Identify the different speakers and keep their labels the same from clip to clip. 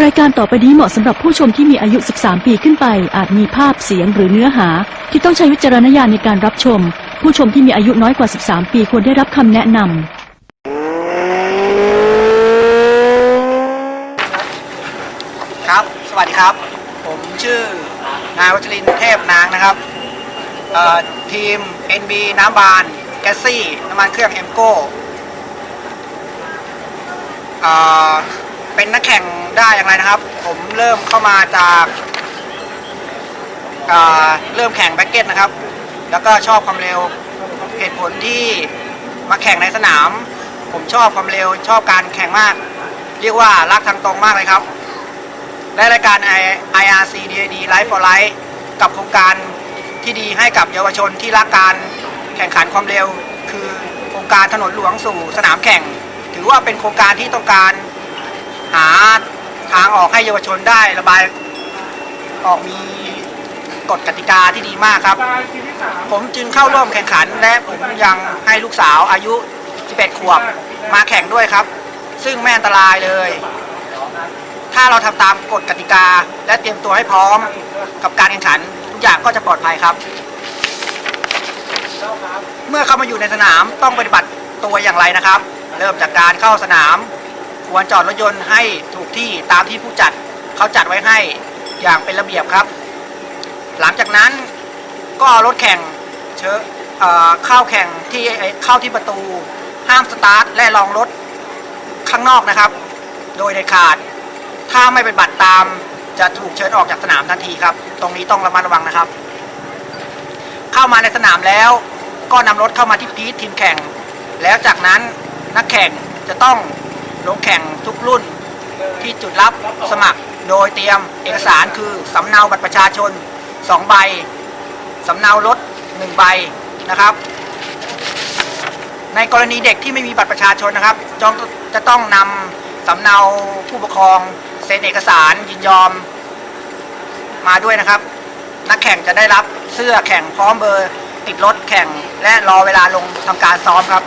Speaker 1: รายการต่อไปนี้เหมาะสำหรับผู้ชมที่มีอายุ 13 ปีขึ้นไป อาจมีภาพเสียงหรือเนื้อหา ที่ต้องใช้วิจารณญาณในการรับชม ผู้ชมที่มีอายุน้อยกว่า 13 ปีควรได้รับคำแนะนำ
Speaker 2: ครับ สวัสดีครับ ผมชื่อนายวัชรินทร์เทพนางนะครับเอ่อทีม NB น้ำบาน แกสซี่ น้ำมันเครื่องเอ็มโก้เป็นนักแข่ง ได้อย่างไรนะครับ ผมเริ่มเข้ามาจากเอ่อเริ่มแข่งแบ็กเก็ตนะครับ แล้วก็ชอบความเร็วเหตุผลที่มาแข่งในสนาม ผมชอบความเร็วชอบการแข่งมาก เรียกว่ารักทางตรงมากเลยครับและรายการ I- IRC DAD Life for Life กับโครงการที่ดีให้กับเยาวชนที่รักการแข่งขันความเร็ว คือโครงการถนนหลวงสู่สนามแข่ง ถือว่าเป็นโครงการที่ต้องการหา ทางออกให้เยาวชนได้ระบายออกมีกฎกติกาที่ดีมากครับ ผมจึงเข้าร่วมแข่งขัน และผมยังให้ลูกสาวอายุ 11 ขวบมาแข่งด้วยครับ ซึ่งไม่อันตรายเลย ถ้าเราทำตามกฎกติกา และเตรียมตัวให้พร้อมกับการแข่งขัน ทุกอย่างก็จะปลอดภัยครับ เมื่อเข้ามาอยู่ในสนามต้องปฏิบัติตัวอย่างไรนะครับ เริ่มจากการเข้าสนาม ควรจอดรถยนต์ให้ถูกที่ตามที่ผู้จัดเขาจัดไว้ให้อย่างเป็นระเบียบครับ หลังจากนั้นก็เอารถแข่งเชอเอ่อเข้าแข่งที่เข้าที่ประตู ห้ามสตาร์ทและลองรถข้างนอกนะครับ โดยเด็ดขาด ถ้าไม่เป็นบัตรตามจะถูกเชิญออกจากสนามทันทีครับ ตรงนี้ต้องระมัดระวังนะครับ เข้ามาในสนามแล้วก็นำรถเข้ามาที่พีททีมแข่ง แล้วจากนั้นนักแข่งจะต้อง ลงแข่งทุกรุ่นที่จุดรับสมัคร โดยเตรียมเอกสารคือสำเนาบัตรประชาชน 2 ใบสำเนารถ 1 ใบนะครับ ในกรณีเด็กที่ไม่มีบัตรประชาชนนะครับจองจะต้องนำสำเนาผู้ปกครองเซ็นเอกสารยินยอมมาด้วยนะครับ นักแข่งจะได้รับเสื้อแข่งพร้อมเบอร์ติดรถแข่งและรอเวลาลงทำการซ้อมครับ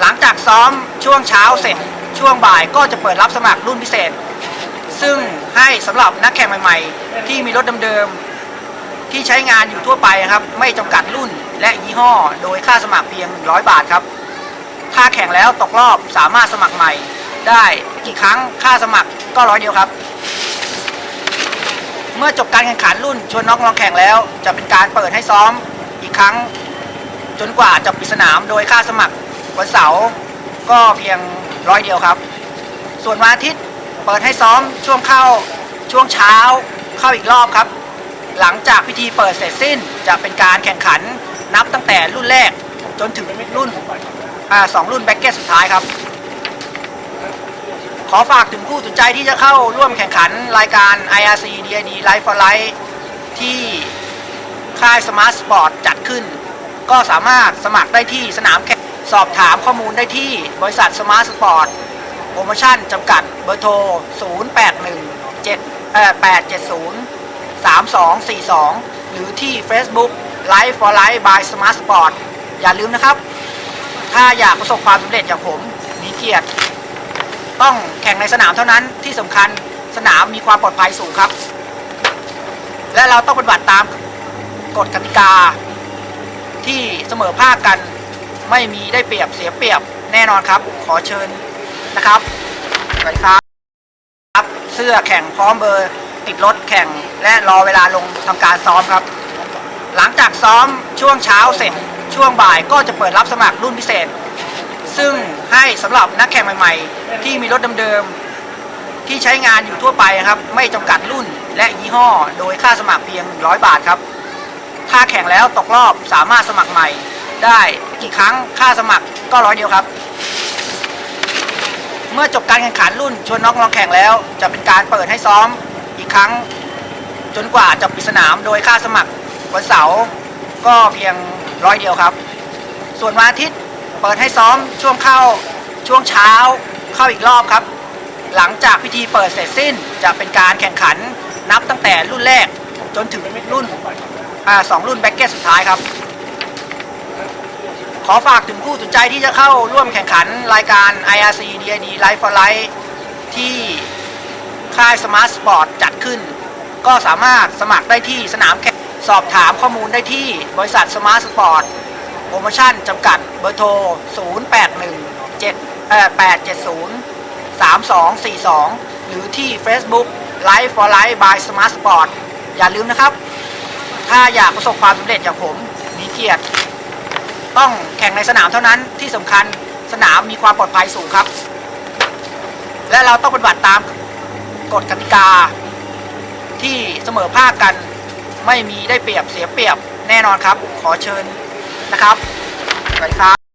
Speaker 2: หลังจากซ้อมช่วงเช้าเสร็จ ช่วงบ่ายก็จะเปิดรับสมัครรุ่นพิเศษ ซึ่งให้สำหรับนักแข่งใหม่ๆ ที่มีรถเดิมๆที่ใช้งานอยู่ทั่วไปนะครับ ไม่จำกัดรุ่นและยี่ห้อ โดยค่าสมัครเพียง 100 บาทครับ ถ้าแข่งแล้วตกรอบสามารถสมัครใหม่ ได้กี่ครั้งค่าสมัครก็ร้อยเดียวครับ เมื่อจบการแข่งขันรุ่นชวนน้องลองแข่งแล้ว จะเป็นการเปิดให้ซ้อมอีกครั้ง จนกว่าจะปิดสนามโดยค่าสมัครวันเสาร์ก็เพียง ร้อยเดียวครับ ส่วนวันอาทิตย์เปิดให้ซ้อมช่วงเข้าช่วงเช้าเข้าอีกรอบครับ หลังจากพิธีเปิดเสร็จสิ้นจะเป็นการแข่งขันนับตั้งแต่รุ่นแรกจนถึงรุ่นอ่าสองรุ่นแบ็กเก็ตสุดท้ายครับ ขอฝากถึงผู้สนใจที่จะเข้าร่วมแข่งขันรายการ IRC DID Life for Life ที่ค่าย Smart Sport จัดขึ้น ก็สามารถสมัครได้ที่สนามแข่ง สอบถามข้อมูลได้ที่บริษัท Smart Sport โปรโมชั่นจำกัดเบอร์โทร 081 7 870 3242 หรือที่ Facebook Life for Life by Smart Sport อย่าลืมนะครับ ถ้าอยากประสบความสำเร็จอย่างผมมีเกียรติ ต้องแข่งในสนามเท่านั้นที่สำคัญสนามมีความปลอดภัยสูงครับ และเราต้องปฏิบัติตามกฎกติกาที่เสมอภาคกัน ไม่มีได้เปรียบเสียเปรียบแน่นอนครับ ขอเชิญนะครับสวัสดีครับครับ เสื้อแข่งพร้อมเบอร์ติดรถแข่งและรอเวลาลงทำการซ้อมครับ หลังจากซ้อมช่วงเช้าเสร็จช่วงบ่ายก็จะเปิดรับสมัครรุ่นพิเศษ ซึ่งให้สำหรับนักแข่งใหม่ ๆ ที่มีรถเดิมๆที่ใช้งานอยู่ทั่วไปครับ ไม่จำกัดรุ่นและยี่ห้อ โดยค่าสมัครเพียง 100 บาทครับ ถ้าแข่งแล้วตกรอบสามารถสมัครใหม่ ได้กี่ครั้งค่าสมัครก็ร้อยเดียวครับ เมื่อจบการแข่งขันรุ่นชวนน้องลองแข่งแล้ว จะเป็นการเปิดให้ซ้อมอีกครั้ง จนกว่าจะปิดสนามโดยค่าสมัครวันเสาร์ก็เพียงร้อยเดียวครับ ส่วนวันอาทิตย์เปิดให้ซ้อมช่วงเข้าช่วงเช้าเข้าอีกรอบครับ หลังจากพิธีเปิดเสร็จสิ้นจะเป็นการแข่งขันนับตั้งแต่รุ่นแรกจนถึงรุ่นอ่าสองรุ่นแบ็กเก็ตสุดท้ายครับ ขอฝากถึงผู้สนใจที่จะเข้าร่วมแข่งขันรายการ IRC DID Life for Life ที่ค่ายสมาร์ทสปอร์ตจัดขึ้น ก็สามารถสมัครได้ที่สนามแข่งสอบถามข้อมูลได้ที่บริษัทสมาร์ทสปอร์ตโปรโมชั่นจำกัดเบอร์โทร 081 7 870 3242 หรือที่ Facebook Life for Life by Smart Sport อย่าลืมนะครับ ถ้าอยากประสบความสำเร็จอย่างผม มีเกียรติ ต้องแข่งในสนามเท่านั้นที่สำคัญสนามมีความปลอดภัยสูงครับ และเราต้องปฏิบัติตามกฎกติกา ที่เสมอภาคกัน ไม่มีได้เปรียบเสียเปรียบแน่นอนครับ ขอเชิญนะครับสวัสดีครับ